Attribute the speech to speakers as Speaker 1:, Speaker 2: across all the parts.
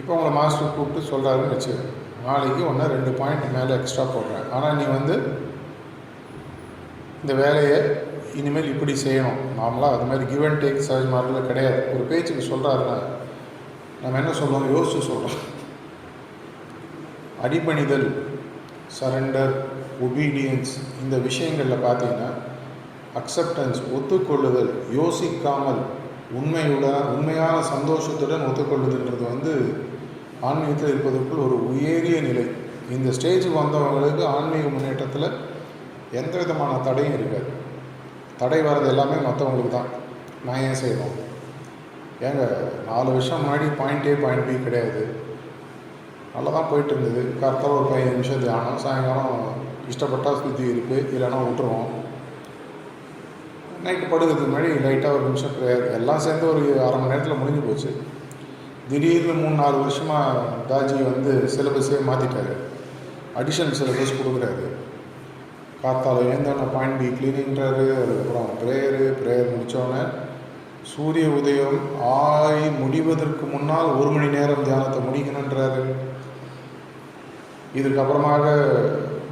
Speaker 1: இப்போ உங்களை மாஸ்டர் கூப்பிட்டு சொல்கிறாருன்னு வச்சு நாளைக்கு ஒன்று ரெண்டு பாயிண்ட் மேலே எக்ஸ்ட்ரா போடுறேன். ஆனால் நீ வந்து இந்த வேலையை இனிமேல் இப்படி செய்யணும். நார்மலாக அது மாதிரி கிவ் அண்ட் டேக் சார்ஜ் மாதிரிலாம் கிடையாது. ஒரு பேச்சுக்கு சொல்கிறாருன்னா நம்ம என்ன சொல்கிறோம் யோசிச்சு சொல்கிறோம் அடிபணிதல் சரண்டர் ஒபீடியன்ஸ் இந்த விஷயங்களில் பார்த்தீங்கன்னா அக்செப்டன்ஸ் ஒத்துக்கொள்ளுதல் யோசிக்காமல் உண்மையுடன் உண்மையான சந்தோஷத்துடன் ஒத்துக்கொள்ளுதுன்றது வந்து ஆன்மீகத்தில் இருப்பதற்குள் ஒரு உயரிய நிலை. இந்த ஸ்டேஜுக்கு வந்தவங்களுக்கு ஆன்மீக முன்னேற்றத்தில் எந்த விதமான தடையும் இருக்காது. தடை வர்றது எல்லாமே மற்றவங்களுக்கு தான். நான் ஏன் செய்வோம் ஏங்க நாலு வருஷம் முன்னாடி பாயிண்ட் ஏ பாயிண்ட் பி கிடையாது. நல்லா தான் போயிட்டு இருந்தது கரெக்டாக ஒரு பதினஞ்சு நிமிஷம் தியானம் சாயங்காலம் இஷ்டப்பட்டால் சுற்றி இருக்கு. இல்லைன்னா விட்டுருவோம். நைட்டு படுக்கிறதுக்கு முன்னாடி லைட்டாக ஒரு நிமிஷம் ப்ரேயர் எல்லாம் சேர்ந்து ஒரு அரை மணி நேரத்தில் முடிஞ்சு போச்சு. திடீர்னு மூணு நாலு வருஷமாக தாஜி வந்து சிலபஸே மாற்றிட்டாரு அடிஷனல் சிலபஸ் கொடுக்குறாரு. காத்தால எழுந்தோடனே பாயிண்ட் கிளீனிங்கிறாரு அதுக்கப்புறம் ப்ரேயரு ப்ரேயர் முடித்தோடனே சூரிய உதயம் ஆகி முடிவதற்கு முன்னால் ஒரு மணி நேரம் தியானத்தை முடிக்கணுன்றாரு இதுக்கப்புறமாக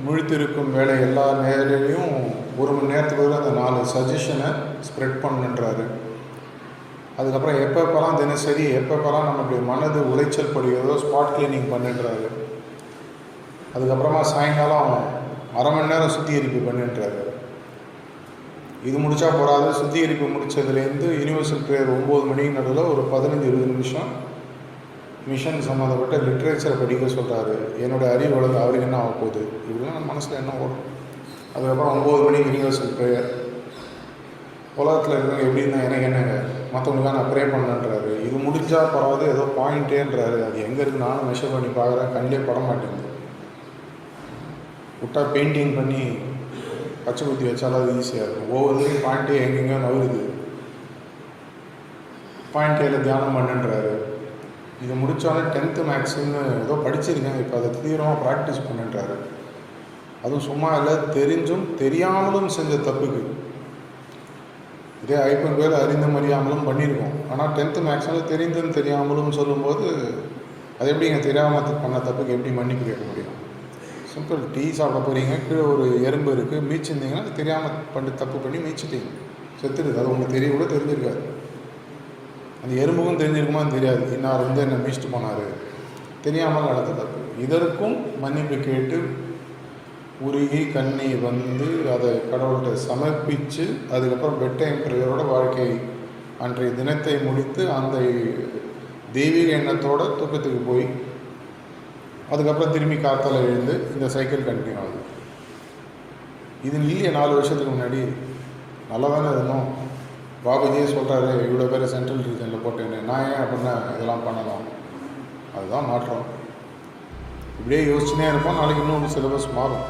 Speaker 1: முழித்திருக்கும் வேலை எல்லா நேரிலையும் ஒரு மணி நேரத்துக்கு அந்த நாலு சஜஷனை ஸ்ப்ரெட் பண்ணுன்றாரு அதுக்கப்புறம் எப்பப்பெல்லாம் தினசரி எப்பப்பெல்லாம் நம்மளுடைய மனது உளைச்சல் படுகிறதோ ஸ்பாட் கிளீனிங் பண்ணுன்றாரு. அதுக்கப்புறமா சாயங்காலம் அரை மணி நேரம் சுத்திகரிப்பு பண்ணுன்றாரு. இது முடித்தா போகாது சுத்திகரிப்பு முடிச்சதுலேருந்து யூனிவர்சல் ப்ரேயர் ஒம்பது மணிக்கு நடுவில் ஒரு பதினஞ்சு இருபது நிமிஷம் மிஷன் சம்மந்தப்பட்ட லிட்ரேச்சரை படிக்க சொல்கிறாரு என்னோடய அறிவு வளர்ந்து அவருக்கு என்ன ஆக போகுது இப்படிலாம் நம்ம மனசில் என்ன ஓடும்? அதுக்கப்புறம் ஒம்பது மணிக்கு யூனிவர்சல் ப்ரேயர் உலகத்தில் இருக்கிறவங்க எப்படி இருந்தால் எனக்கு என்னங்க? மற்றவங்களுக்காக நான் ப்ரே பண்ணேன்றாரு. இது முடிஞ்சால் பரவாது ஏதோ பாயிண்ட்டேன்றாரு அது எங்கே இருக்கு நானும் மெஷர் பண்ணி பார்க்குறேன். கண்ணிலே பட மாட்டேங்குது. விட்டா பெயிண்டிங் பண்ணி பச்சை குத்தி வச்சாலும் அது ஈஸியாக இருக்கும். ஒவ்வொரு பாயிண்ட்டே எங்கெங்கேயோ நவருது. பாயிண்ட் தியானம் பண்ணுன்றாரு. இது முடித்தோடனே டென்த்து மேக்ஸுன்னு ஏதோ படிச்சிருக்கேன். இப்போ அதை தீவிரமாக ப்ராக்டிஸ் பண்ணுன்றாரு. அதுவும் சும்மா இல்லை தெரிஞ்சும் தெரியாமலும் செஞ்ச தப்புக்கு. இதே ஐம்பது பேர் அறிந்தும் அறியாமலும் பண்ணியிருக்கோம் ஆனால் டென்த்து மேக்ஸில் தெரிந்தும் தெரியாமலும் சொல்லும்போது அது எப்படிங்க தெரியாமல் பண்ண தப்புக்கு எப்படி மன்னிப்பு கேட்க முடியும்? சிம்பிள் டீ சாப்பிட போகிறீங்க கீழே ஒரு எறும்பு இருக்குது மீச்சிருந்தீங்கன்னா அது தெரியாமல் பண்ணி தப்பு பண்ணி மீச்சிட்டீங்க. செத்துடுது. அது உங்களுக்கு தெரிய கூட தெரிஞ்சிருக்காது. அந்த எறும்புக்கும் தெரிஞ்சிருக்குமான்னு தெரியாது. இன்னார் வந்து என்னை மீச்சிட்டு போனார். தெரியாமல் நடந்த தப்பு. இதற்கும் மன்னிப்பு கேட்டு உருகி கண்ணி வந்து அதை கடவுள்கிட்ட சமர்ப்பித்து அதுக்கப்புறம் பெட் டைம் ப்ரேயரோட வாழ்க்கை அன்றைய தினத்தை முடித்து அந்த தெய்வீக எண்ணத்தோட தூக்கத்துக்கு போய் அதுக்கப்புறம் திரும்பி காத்தால் எழுந்து இந்த சைக்கிள் கண்டினியூ ஆகுது. இது இல்லையே நாலு வருஷத்துக்கு முன்னாடி. நல்லா தானே இருந்தோம் பாபுஜியே சொல்கிறாரு இவ்வளோ பேர் சென்ட்ரல் ரீஜனில் போட்டேன்னு. நான் ஏன் அப்படின்னா இதெல்லாம் பண்ணலாம் அதுதான் மாற்றம். இப்படியே யோசிச்சுனே இருப்போம் நாளைக்கு இன்னும் சிலபஸ் மாறும்.